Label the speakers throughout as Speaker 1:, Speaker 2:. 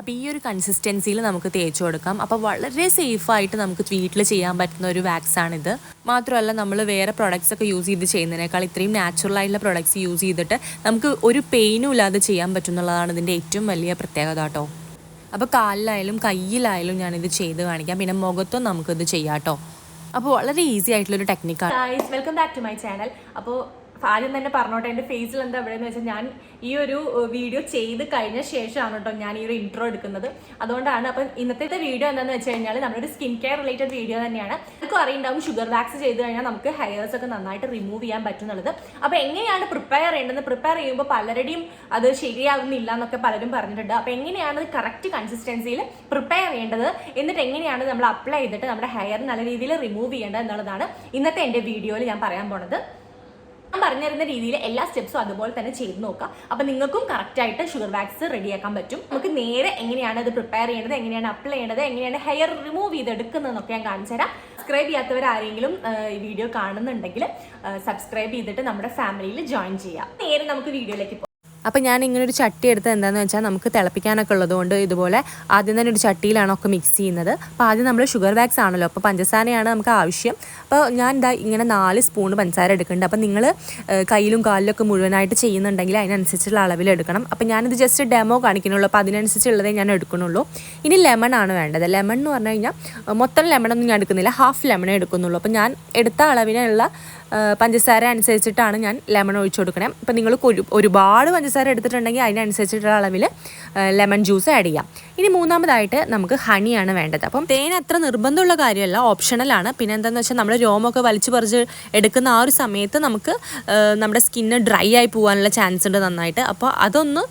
Speaker 1: അപ്പോൾ ഈ ഒരു കൺസിസ്റ്റൻസിയിൽ നമുക്ക് തേച്ച് കൊടുക്കാം. അപ്പോൾ വളരെ സേഫായിട്ട് നമുക്ക് വീട്ടിൽ ചെയ്യാൻ പറ്റുന്ന ഒരു വാക്സ് ആണിത്. മാത്രമല്ല നമ്മൾ വേറെ പ്രൊഡക്ട്സ് ഒക്കെ യൂസ് ചെയ്ത് ചെയ്യുന്നതിനേക്കാൾ ഇത്രയും നാച്ചുറൽ ആയിട്ടുള്ള പ്രൊഡക്ട്സ് യൂസ് ചെയ്തിട്ട് നമുക്ക് ഒരു പെയിനും ഇല്ലാതെ ചെയ്യാൻ പറ്റുന്നുള്ളതാണ് ഇതിന്റെ ഏറ്റവും വലിയ പ്രത്യേകത കേട്ടോ. അപ്പോൾ കാലിലായാലും കയ്യിലായാലും ഞാനിത് ചെയ്ത് കാണിക്കാം. പിന്നെ മുഖത്തും നമുക്കിത് ചെയ്യാം കേട്ടോ. അപ്പോൾ വളരെ ഈസി ആയിട്ടുള്ളൊരു ടെക്നിക്കാണ്
Speaker 2: welcome back to my channel അപ്പോൾ ആദ്യം തന്നെ പറഞ്ഞോട്ടെ എന്റെ ഫേസിൽ എന്താ ഇവിടെ എന്ന് വെച്ചാൽ ഞാൻ ഈ ഒരു വീഡിയോ ചെയ്ത് കഴിഞ്ഞ ശേഷമാണ് കേട്ടോ ഞാൻ ഈ ഒരു ഇൻട്രോ എടുക്കുന്നത്. അതുകൊണ്ടാണ് അപ്പം ഇന്നത്തെ വീഡിയോ എന്താണെന്ന് വെച്ച് കഴിഞ്ഞാൽ നമ്മളൊരു സ്കിൻ കെയർ റിലേറ്റഡ് വീഡിയോ തന്നെയാണ്. നമുക്ക് അറിയുണ്ടാവും ഷുഗർ വാക്സ് ചെയ്ത് കഴിഞ്ഞാൽ നമുക്ക് ഹെയർസ് ഒക്കെ നന്നായിട്ട് റിമൂവ് ചെയ്യാൻ പറ്റുന്നുള്ളത്. അപ്പോൾ എങ്ങനെയാണ് പ്രിപ്പയർ ചെയ്യേണ്ടത് പ്രിപ്പയർ ചെയ്യുമ്പോൾ പലരുടെയും അത് ശരിയാകുന്നില്ല എന്നൊക്കെ പലരും പറഞ്ഞിട്ടുണ്ട്. അപ്പോൾ എങ്ങനെയാണ് കറക്റ്റ് കൺസിസ്റ്റൻസിയിൽ പ്രിപ്പയർ ചെയ്യേണ്ടത്? എന്നിട്ട് എങ്ങനെയാണ് നമ്മൾ അപ്ലൈ ചെയ്തിട്ട് നമ്മുടെ ഹെയർ നല്ല രീതിയിൽ റിമൂവ് ചെയ്യേണ്ടത് എന്നുള്ളതാണ് ഇന്നത്തെ എന്റെ വീഡിയോയിൽ ഞാൻ പറയാൻ പോണത്. ഞാൻ പറഞ്ഞിരുന്ന രീതിയിൽ എല്ലാ സ്റ്റെപ്സും അതുപോലെ തന്നെ ചെയ്ത് നോക്കാം. അപ്പൊ നിങ്ങൾക്കും കറക്റ്റ് ആയിട്ട് ഷുഗർ വാക്സ് റെഡിയാക്കാൻ പറ്റും. നമുക്ക് നേരെ എങ്ങനെയാണ് അത് പ്രിപ്പയർ ചെയ്യേണ്ടത് എങ്ങനെയാണ് അപ്ലൈ ചെയ്യേണ്ടത് എങ്ങനെയാണ് ഹെയർ റിമൂവ് ചെയ്തെടുക്കുന്നതെന്നൊക്കെ ഞാൻ കാണിച്ചു തരാം. സബ്സ്ക്രൈബ് ചെയ്യാത്തവർ ആരെങ്കിലും ഈ വീഡിയോ കാണുന്നുണ്ടെങ്കിൽ സബ്സ്ക്രൈബ് ചെയ്തിട്ട് നമ്മുടെ ഫാമിലിയിൽ ജോയിൻ ചെയ്യാം. നേരെ നമുക്ക് വീഡിയോയിലേക്ക്
Speaker 1: അപ്പോൾ ഞാൻ ഇങ്ങനെ ഒരു ചട്ടി എടുത്ത് എന്താണെന്ന് വെച്ചാൽ നമുക്ക് തിളപ്പിക്കാനൊക്കെ ഉള്ളതുകൊണ്ട് ഇതുപോലെ ആദ്യം തന്നെ ഒരു ചട്ടിയിലാണ് ഒക്കെ മിക്സ് ചെയ്യുന്നത്. അപ്പോൾ ആദ്യം നമ്മൾ ഷുഗർ വാക്സ് ആണല്ലോ അപ്പോൾ പഞ്ചസാരയാണ് നമുക്ക് ആവശ്യം. അപ്പോൾ ഞാൻ ഇതാ ഇങ്ങനെ നാല് സ്പൂൺ പഞ്ചസാര എടുക്കുന്നുണ്ട്. അപ്പോൾ നിങ്ങൾ കയ്യിലും കാലിലൊക്കെ മുഴുവനായിട്ട് ചെയ്യുന്നുണ്ടെങ്കിൽ അതിനനുസരിച്ചുള്ള അളവിൽ എടുക്കണം. അപ്പോൾ ഞാനിത് ജസ്റ്റ് ഡെമോ കാണിക്കുന്നുള്ളൂ. അപ്പോൾ അതിനനുസരിച്ചുള്ളതേ ഞാൻ എടുക്കുന്നുള്ളൂ. ഇനി ലെമൺ ആണ് വേണ്ടത്. ലെമൺ എന്ന് പറഞ്ഞു കഴിഞ്ഞാൽ മൊത്തം ലെമണൊന്നും ഞാൻ എടുക്കുന്നില്ല. ഹാഫ് ലെമണേ എടുക്കുന്നുള്ളൂ. അപ്പോൾ ഞാൻ എടുത്ത അളവിനുള്ള പഞ്ചസാര അനുസരിച്ചിട്ടാണ് ഞാൻ ലെമൺ ഒഴിച്ചു കൊടുക്കണേ. അപ്പോൾ നിങ്ങൾ ഒരു ഒരുപാട് പഞ്ചസാര എടുത്തിട്ടുണ്ടെങ്കിൽ അതിനനുസരിച്ചിട്ടുള്ള അളവിൽ ലെമൺ ജ്യൂസ് ആഡ് ചെയ്യാം. ഇനി മൂന്നാമതായിട്ട് നമുക്ക് ഹണിയാണ് വേണ്ടത്. അപ്പം തേൻ അത്ര നിർബന്ധമുള്ള കാര്യമല്ല. ഓപ്ഷണലാണ് പിന്നെ എന്താണെന്ന് വെച്ചാൽ നമ്മൾ രോമമൊക്കെ വലിച്ചു പറിച്ച് എടുക്കുന്ന ആ ഒരു സമയത്ത് നമുക്ക് നമ്മുടെ സ്കിന്ന് ഡ്രൈ ആയി പോകാനുള്ള ചാൻസ് ഉണ്ട് നന്നായിട്ട്. അപ്പോൾ അതൊന്ന്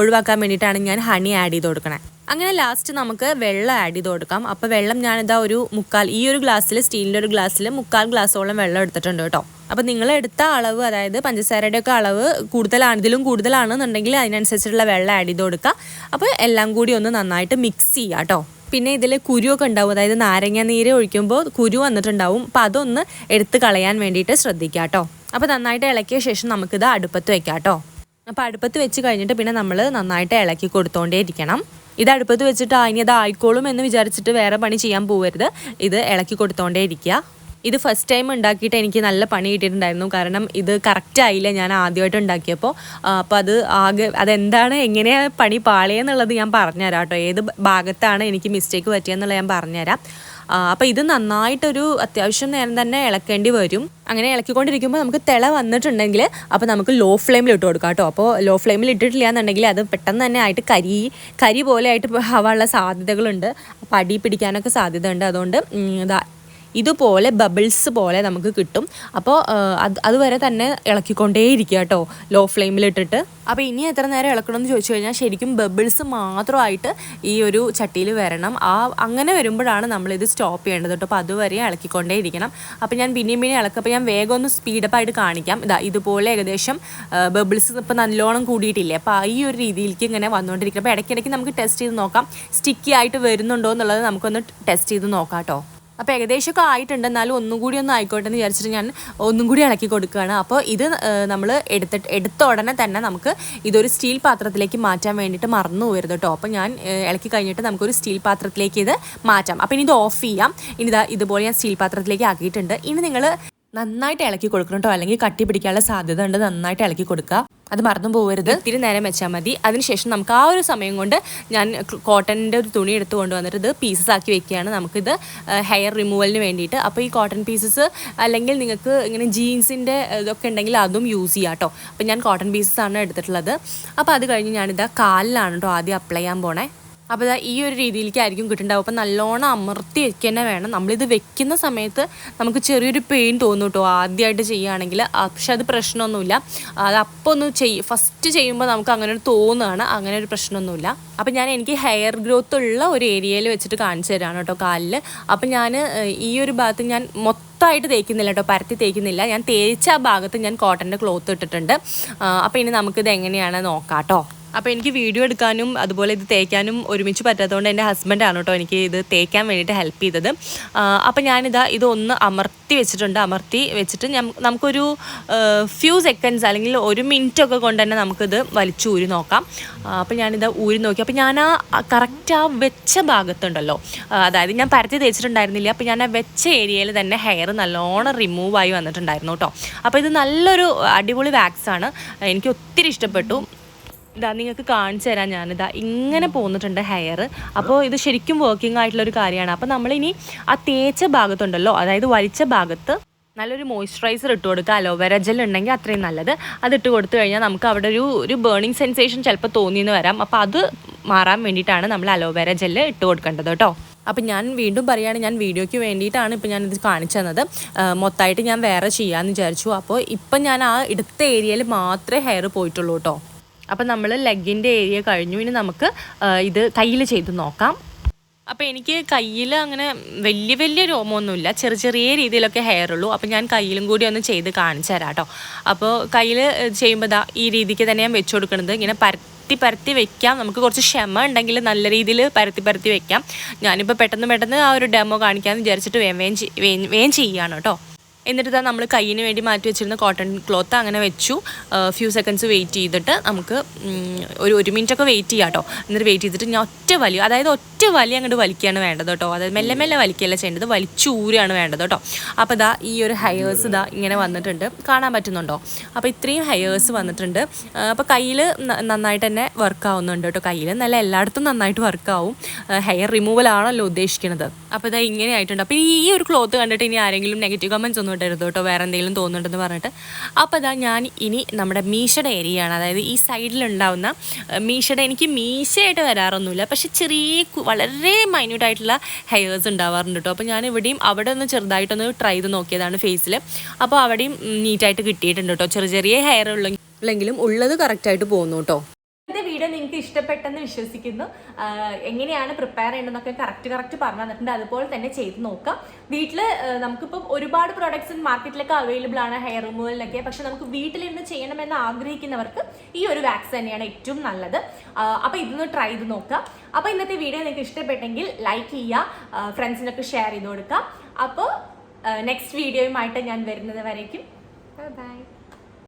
Speaker 1: ഒഴിവാക്കാൻ വേണ്ടിയിട്ടാണ് ഞാൻ ഹണി ആഡ് ചെയ്ത് കൊടുക്കണേ. അങ്ങനെ ലാസ്റ്റ് നമുക്ക് വെള്ളം ആഡ് ചെയ്ത് കൊടുക്കാം. അപ്പോൾ വെള്ളം ഞാനിതാ ഒരു മുക്കാൽ ഈ ഒരു ഗ്ലാസ്സിൽ സ്റ്റീലിന്റെ ഒരു ഗ്ലാസ്സിൽ മുക്കാൽ ഗ്ലാസ്സോളം വെള്ളം എടുത്തിട്ടുണ്ട് കേട്ടോ. അപ്പോൾ നിങ്ങൾ എടുത്ത അളവ് അതായത് പഞ്ചസാരയുടെ ഒക്കെ അളവ് കൂടുതലാണ് ഇതിലും കൂടുതലാണെന്നുണ്ടെങ്കിൽ അതിനനുസരിച്ചുള്ള വെള്ളം ആഡ് ചെയ്ത് കൊടുക്കുക. അപ്പോൾ എല്ലാം കൂടി ഒന്ന് നന്നായിട്ട് മിക്സ് ചെയ്യുക കേട്ടോ പിന്നെ ഇതിൽ കുരുവൊക്കെ ഉണ്ടാവും അതായത് നാരങ്ങ നീര് ഒഴിക്കുമ്പോൾ കുരു വന്നിട്ടുണ്ടാവും. അപ്പോൾ അതൊന്ന് എടുത്ത് കളയാൻ വേണ്ടിയിട്ട് ശ്രദ്ധിക്കുക കേട്ടോ അപ്പോൾ നന്നായിട്ട് ഇളക്കിയ ശേഷം നമുക്കിത് അടുപ്പത്ത് വെക്കാം കേട്ടോ അപ്പോൾ അടുപ്പത്ത് വെച്ച് കഴിഞ്ഞിട്ട് പിന്നെ നമ്മൾ നന്നായിട്ട് ഇളക്കി കൊടുത്തോണ്ടേ ഇരിക്കണം ഇത് അടുപ്പത്ത് വെച്ചിട്ട് ഇനി അത് ആയിക്കോളും എന്ന് വിചാരിച്ചിട്ട് വേറെ പണി ചെയ്യാൻ പോകരുത് ഇത് ഇളക്കി കൊടുത്തോണ്ടേ ഇരിക്കുക ഇത് ഫസ്റ്റ് ടൈം ഉണ്ടാക്കിയിട്ട് എനിക്ക് നല്ല പണി കിട്ടിയിട്ടുണ്ടായിരുന്നു. കാരണം ഇത് കറക്റ്റ് ആയില്ല ഞാൻ ആദ്യമായിട്ട് ഉണ്ടാക്കിയപ്പോൾ. അപ്പോൾ അത് ആകെ അതെന്താണ് എങ്ങനെയാണ് പണി പാളിയെന്നുള്ളത് ഞാൻ പറഞ്ഞുതരാം കേട്ടോ. ഏത് ഭാഗത്താണ് എനിക്ക് മിസ്റ്റേക്ക് പറ്റിയെന്നുള്ളത് ഞാൻ പറഞ്ഞുതരാം. അപ്പോൾ ഇത് നന്നായിട്ടൊരു അത്യാവശ്യം നേരം തന്നെ ഇളക്കേണ്ടി വരും. അങ്ങനെ ഇളക്കിക്കൊണ്ടിരിക്കുമ്പോൾ നമുക്ക് തിള വന്നിട്ടുണ്ടെങ്കിൽ അപ്പോൾ നമുക്ക് ലോ ഫ്ലെയിമിൽ ഇട്ട് കൊടുക്കാം കേട്ടോ. അപ്പോൾ ലോ ഫ്ലെയിമിൽ ഇട്ടിട്ടില്ല എന്നുണ്ടെങ്കിൽ അത് പെട്ടെന്ന് തന്നെ ആയിട്ട് കരി കരി പോലെ ആയിട്ട് ആവാനുള്ള സാധ്യതകളുണ്ട്. അപ്പോൾ അടി പിടിക്കാനൊക്കെ സാധ്യതയുണ്ട്. അതുകൊണ്ട് ഇതുപോലെ ബബിൾസ് പോലെ നമുക്ക് കിട്ടും. അപ്പോൾ അത് അതുവരെ തന്നെ ഇളക്കിക്കൊണ്ടേയിരിക്കുക കേട്ടോ ലോ ഫ്ലെയിമിലിട്ടിട്ട് അപ്പോൾ ഇനി എത്ര നേരം ഇളക്കണമെന്ന് ചോദിച്ചു കഴിഞ്ഞാൽ ശരിക്കും ബബിൾസ് മാത്രമായിട്ട് ഈ ഒരു ചട്ടിയിൽ വരണം. ആ അങ്ങനെ വരുമ്പോഴാണ് നമ്മളിത് സ്റ്റോപ്പ് ചെയ്യേണ്ടത് കേട്ടോ. അപ്പോൾ അതുവരെ ഇളക്കിക്കൊണ്ടേ ഇരിക്കണം അപ്പോൾ ഞാൻ പിന്നെയും പിന്നെയും ഇളക്കപ്പോൾ ഞാൻ വേഗം ഒന്ന് സ്പീഡപ്പ് ആയിട്ട് കാണിക്കാം. ഇതാ ഇതുപോലെ ഏകദേശം ബബിൾസ് ഇപ്പോൾ നല്ലോണം കൂടിയിട്ടില്ലേ? അപ്പോൾ ഈ ഒരു രീതിയിലേക്ക് ഇങ്ങനെ വന്നുകൊണ്ടിരിക്കും അപ്പോൾ ഇടയ്ക്കിടയ്ക്ക് നമുക്ക് ടെസ്റ്റ് ചെയ്ത് നോക്കാം. സ്റ്റിക്കി ആയിട്ട് വരുന്നുണ്ടോ എന്നുള്ളത് നമുക്കൊന്ന് ടെസ്റ്റ് ചെയ്ത് നോക്കാം കേട്ടോ. അപ്പോൾ ഏകദേശമൊക്കെ ആയിട്ടുണ്ട്. എന്നാലും ഒന്നും കൂടി ഒന്ന് ആയിക്കോട്ടെ എന്ന് വിചാരിച്ചിട്ട് ഞാൻ ഒന്നും കൂടി ഇളക്കി കൊടുക്കുകയാണ്. അപ്പോൾ ഇത് നമ്മൾ എടുത്തിട്ട് എടുത്ത ഉടനെ തന്നെ നമുക്ക് ഇതൊരു സ്റ്റീൽ പാത്രത്തിലേക്ക് മാറ്റാൻ വേണ്ടിയിട്ട് മറന്നു പോകരുത് കേട്ടോ. അപ്പോൾ ഞാൻ ഇളക്കി കഴിഞ്ഞിട്ട് നമുക്കൊരു സ്റ്റീൽ പാത്രത്തിലേക്ക് ഇത് മാറ്റാം. അപ്പോൾ ഇനി ഇത് ഓഫ് ചെയ്യാം. ഇനി ഇതാ ഇതുപോലെ ഞാൻ സ്റ്റീൽ പാത്രത്തിലേക്ക് ആക്കിയിട്ടുണ്ട്. ഇനി നിങ്ങൾ നന്നായിട്ട് ഇളക്കി കൊടുക്കണം കേട്ടോ അല്ലെങ്കിൽ കട്ടി പിടിക്കാനുള്ള സാധ്യത ഉണ്ട്. നന്നായിട്ട് ഇളക്കി കൊടുക്കുക. അത് മറന്നു പോകരുത് ഇത്തിരി നേരം വെച്ചാൽ മതി. അതിനുശേഷം നമുക്ക് ആ ഒരു സമയം കൊണ്ട് ഞാൻ കോട്ടന്റെ ഒരു തുണി എടുത്ത് കൊണ്ടുവന്നിട്ട് ഇത് പീസസ് ആക്കി വെക്കുകയാണ്. നമുക്കിത് ഹെയർ റിമൂവലിന് വേണ്ടിയിട്ട്. അപ്പോൾ ഈ കോട്ടൺ പീസസ് അല്ലെങ്കിൽ നിങ്ങൾക്ക് ഇങ്ങനെ ജീൻസിന്റെ ഇതൊക്കെ ഉണ്ടെങ്കിൽ അതും യൂസ് ചെയ്യാം കേട്ടോ അപ്പോൾ ഞാൻ കോട്ടൺ പീസസ് ആണ് എടുത്തിട്ടുള്ളത്. അപ്പോൾ അത് കഴിഞ്ഞ് ഞാനിത് കാലിലാണ് കേട്ടോ ആദ്യം അപ്ലൈ ചെയ്യാൻ പോണേ. അപ്പോൾ ഈ ഒരു രീതിയിലേക്കായിരിക്കും കിട്ടുന്നുണ്ടാവും അപ്പോൾ നല്ലോണം അമർത്തി വെക്കുക തന്നെ വേണം. നമ്മളിത് വെക്കുന്ന സമയത്ത് നമുക്ക് ചെറിയൊരു പെയിൻ തോന്നും കേട്ടോ. ആദ്യമായിട്ട് ചെയ്യുകയാണെങ്കിൽ. പക്ഷെ അത് പ്രശ്നമൊന്നുമില്ല. അത് അപ്പോൾ ഒന്ന് ചെയ്യും ഫസ്റ്റ് ചെയ്യുമ്പോൾ നമുക്ക് അങ്ങനെ ഒരു തോന്നുകയാണ് അങ്ങനെ ഒരു പ്രശ്നമൊന്നുമില്ല. അപ്പോൾ ഞാൻ എനിക്ക് ഹെയർ ഗ്രോത്ത് ഉള്ള ഒരു ഏരിയയിൽ വെച്ചിട്ട് കാണിച്ചു തരാണ് കേട്ടോ കാലിൽ. അപ്പോൾ ഞാൻ ഈ ഒരു ഭാഗത്ത് ഞാൻ മൊത്തമായിട്ട് തേക്കുന്നില്ല കേട്ടോ. പരത്തി തേക്കുന്നില്ല. ഞാൻ തേച്ച ആ ഭാഗത്ത് ഞാൻ കോട്ടന്റെ ക്ലോത്ത് ഇട്ടിട്ടുണ്ട്. അപ്പോൾ ഇനി നമുക്കിത് എങ്ങനെയാണ് നോക്കാം കേട്ടോ. അപ്പോൾ എനിക്ക് വീഡിയോ എടുക്കാനും അതുപോലെ ഇത് തേക്കാനും ഒരുമിച്ച് പറ്റാത്തതുകൊണ്ട് എന്റെ ഹസ്ബൻഡാണ് കേട്ടോ എനിക്ക് ഇത് തേക്കാൻ വേണ്ടിയിട്ട് ഹെൽപ്പ് ചെയ്തത്. അപ്പോൾ ഞാനിതാ ഇതൊന്ന് അമർത്തി വെച്ചിട്ടുണ്ട്. അമർത്തി വെച്ചിട്ട് നമുക്കൊരു ഫ്യൂ സെക്കൻഡ്സ് അല്ലെങ്കിൽ ഒരു മിനിറ്റ് ഒക്കെ കൊണ്ട് തന്നെ നമുക്കിത് വലിച്ചു ഊരി നോക്കാം. അപ്പോൾ ഞാനിത് ഊരി നോക്കി. അപ്പോൾ ഞാൻ ആ കറക്റ്റ് ആ വെച്ച ഭാഗത്തുണ്ടല്ലോ. അതായത് ഞാൻ പരത്തി തേച്ചിട്ടുണ്ടായിരുന്നില്ല. അപ്പോൾ ഞാൻ ആ വെച്ച ഏരിയയിൽ തന്നെ ഹെയർ നല്ലോണം റിമൂവായി വന്നിട്ടുണ്ടായിരുന്നു കേട്ടോ. അപ്പോൾ ഇത് നല്ലൊരു അടിപൊളി വാക്സാണ് എനിക്ക് ഒത്തിരി ഇഷ്ടപ്പെട്ടു. ഇതാ നിങ്ങൾക്ക് കാണിച്ചു തരാം ഞാനിതാ ഇങ്ങനെ പോന്നിട്ടുണ്ട് ഹെയർ അപ്പോൾ ഇത് ശരിക്കും വർക്കിംഗ് ആയിട്ടുള്ള ഒരു കാര്യമാണ്. അപ്പോൾ നമ്മളിനി ആ തേച്ച ഭാഗത്തുണ്ടല്ലോ അതായത് വലിച്ച ഭാഗത്ത് നല്ലൊരു മോയ്സ്ചറൈസർ ഇട്ട് കൊടുക്കുക. അലോവേര ജെൽ ഉണ്ടെങ്കിൽ അത്രയും നല്ലത്. അത് ഇട്ട് കൊടുത്തു കഴിഞ്ഞാൽ നമുക്ക് അവിടെ ഒരു ഒരു ബേണിംഗ് സെൻസേഷൻ ചിലപ്പോൾ തോന്നിയെന്ന് വരാം. അപ്പോൾ അത് മാറാൻ വേണ്ടിയിട്ടാണ് നമ്മൾ അലോവേര ജെല്ല് ഇട്ട് കൊടുക്കേണ്ടത് കേട്ടോ. അപ്പം ഞാൻ വീണ്ടും പറയുകയാണ് ഞാൻ വീഡിയോയ്ക്ക് വേണ്ടിയിട്ടാണ് ഇപ്പം ഞാനിത് കാണിച്ചു തന്നത്. മൊത്തമായിട്ട് ഞാൻ വേറെ ചെയ്യാമെന്ന് വിചാരിച്ചു. അപ്പോൾ ഇപ്പം ഞാൻ ആ എടുത്ത ഏരിയയിൽ മാത്രമേ ഹെയർ പോയിട്ടുള്ളൂ കേട്ടോ. അപ്പം നമ്മൾ ലെഗിന്റെ ഏരിയ കഴിഞ്ഞു. ഇനി നമുക്ക് ഇത് കയ്യിൽ ചെയ്ത് നോക്കാം. അപ്പോൾ എനിക്ക് കയ്യിൽ അങ്ങനെ വലിയ വലിയ രോമമൊന്നുമില്ല ചെറിയ ചെറിയ രീതിയിലൊക്കെ ഹെയർ ഉള്ളൂ. അപ്പോൾ ഞാൻ കയ്യിലും കൂടി ഒന്ന് ചെയ്ത് കാണിച്ചു തരാം കേട്ടോ അപ്പോൾ കയ്യിൽ ചെയ്യുമ്പോൾ ദാ ഈ രീതിക്ക് തന്നെ ഞാൻ വെച്ച് കൊടുക്കുന്നത് ഇങ്ങനെ പരത്തി പരത്തി വെക്കാം. നമുക്ക് കുറച്ച് ക്ഷമ ഉണ്ടെങ്കിൽ നല്ല രീതിയിൽ പരത്തി പരത്തി വെക്കാം. ഞാനിപ്പോൾ പെട്ടെന്ന് പെട്ടെന്ന് ആ ഒരു ഡെമോ കാണിക്കാമെന്ന് വിചാരിച്ചിട്ട് വേം വേം ചെയ്- വേഗം വേഗം ചെയ്യുകയാണ് കേട്ടോ എന്നിട്ട് നമ്മൾ കയ്യിന് വേണ്ടി മാറ്റി വെച്ചിരുന്ന കോട്ടൺ ക്ലോത്ത് അങ്ങനെ വെച്ചു. ഫ്യൂ സെക്കൻഡ്സ് വെയിറ്റ് ചെയ്തിട്ട് നമുക്ക് ഒരു ഒരു മിനിറ്റൊക്കെ വെയിറ്റ് ചെയ്യാം കേട്ടോ എന്നിട്ട് വെയിറ്റ് ചെയ്തിട്ട് ഞാൻ ഒറ്റ വലിയ അതായത് ഒറ്റ വലിയ അങ്ങോട്ട് വലിക്കുകയാണ് വേണ്ടത് കേട്ടോ. അതായത് മെല്ലെ മെല്ലെ വലിക്കുകയല്ല ചെയ്യേണ്ടത് വലിച്ചൂരാണ് വേണ്ടത് കേട്ടോ. അപ്പോൾ ഇതാ ഈ ഒരു ഹെയേഴ്സ് ഇതാ ഇങ്ങനെ വന്നിട്ടുണ്ട്. കാണാൻ പറ്റുന്നുണ്ടോ? അപ്പോൾ ഇത്രയും ഹയേഴ്സ് വന്നിട്ടുണ്ട്. അപ്പോൾ കയ്യിൽ നന്നായിട്ട് തന്നെ വർക്ക് ആവുന്നുണ്ട് കേട്ടോ. കയ്യിൽ നല്ല എല്ലായിടത്തും നന്നായിട്ട് വർക്ക് ആവും. ഹെയർ റിമൂവൽ ആണല്ലോ ഉദ്ദേശിക്കുന്നത് അപ്പോൾ ഇതാ ഇങ്ങനെ ആയിട്ടുണ്ട്. അപ്പോൾ ഈ ഒരു ക്ലോത്ത് കണ്ടിട്ട് ഇനി ആരെങ്കിലും നെഗറ്റീവ് കമൻസ് ഒന്നും ഇടരുത് കേട്ടോ വേറെ എന്തെങ്കിലും തോന്നുന്നുണ്ടെന്ന് പറഞ്ഞിട്ട്. അപ്പോൾ ഇതാ ഞാൻ ഇനി നമ്മുടെ മീശയുടെ ആണ് അതായത് ഈ സൈഡിലുണ്ടാവുന്ന മീശയുടെ എനിക്ക് മീശയായിട്ട് വരാറൊന്നുമില്ല. പക്ഷെ ചെറിയ വളരെ മൈന്യൂട്ടായിട്ടുള്ള ഹെയേഴ്സ് ഉണ്ടാവാറുണ്ട് കേട്ടോ. അപ്പോൾ ഞാൻ ഇവിടെയും അവിടെ ഒന്ന് ചെറുതായിട്ടൊന്ന് ട്രൈ ചെയ്ത് നോക്കിയതാണ് ഫേസിൽ അപ്പോൾ അവിടെയും നീറ്റായിട്ട് കിട്ടിയിട്ടുണ്ട് കേട്ടോ. ചെറിയ ചെറിയ ഹെയർ ഉള്ളെങ്കിലും ഉള്ളത് കറക്റ്റായിട്ട് പോകുന്നു കേട്ടോ.
Speaker 2: നിങ്ങൾക്ക് ഇഷ്ടപ്പെട്ടെന്ന് വിശ്വസിക്കുന്നു. എങ്ങനെയാണ് പ്രിപ്പയർ ചെയ്യേണ്ടതെന്നൊക്കെ കറക്റ്റ് കറക്റ്റ് പറഞ്ഞു തന്നിട്ടുണ്ട്. അതുപോലെ തന്നെ ചെയ്ത് നോക്കാം. വീട്ടിൽ നമുക്കിപ്പോൾ ഒരുപാട് പ്രോഡക്ട്സ് മാർക്കറ്റിലൊക്കെ അവൈലബിൾ ആണ്. ഹെയർ റിമൂവലിനൊക്കെ പക്ഷെ നമുക്ക് വീട്ടിലിരുന്ന് ചെയ്യണമെന്ന് ആഗ്രഹിക്കുന്നവർക്ക് ഈ ഒരു വാക്സ് തന്നെയാണ് ഏറ്റവും നല്ലത്. അപ്പോൾ ഇതൊന്ന് ട്രൈ ചെയ്ത് നോക്കാം. അപ്പോൾ ഇന്നത്തെ വീഡിയോ നിങ്ങൾക്ക് ഇഷ്ടപ്പെട്ടെങ്കിൽ ലൈക്ക് ചെയ്യുക. ഫ്രണ്ട്സിനൊക്കെ ഷെയർ ചെയ്ത് കൊടുക്കുക അപ്പോൾ നെക്സ്റ്റ് വീഡിയോയുമായിട്ട് ഞാൻ വരുന്നത് വരയ്ക്കും ബൈ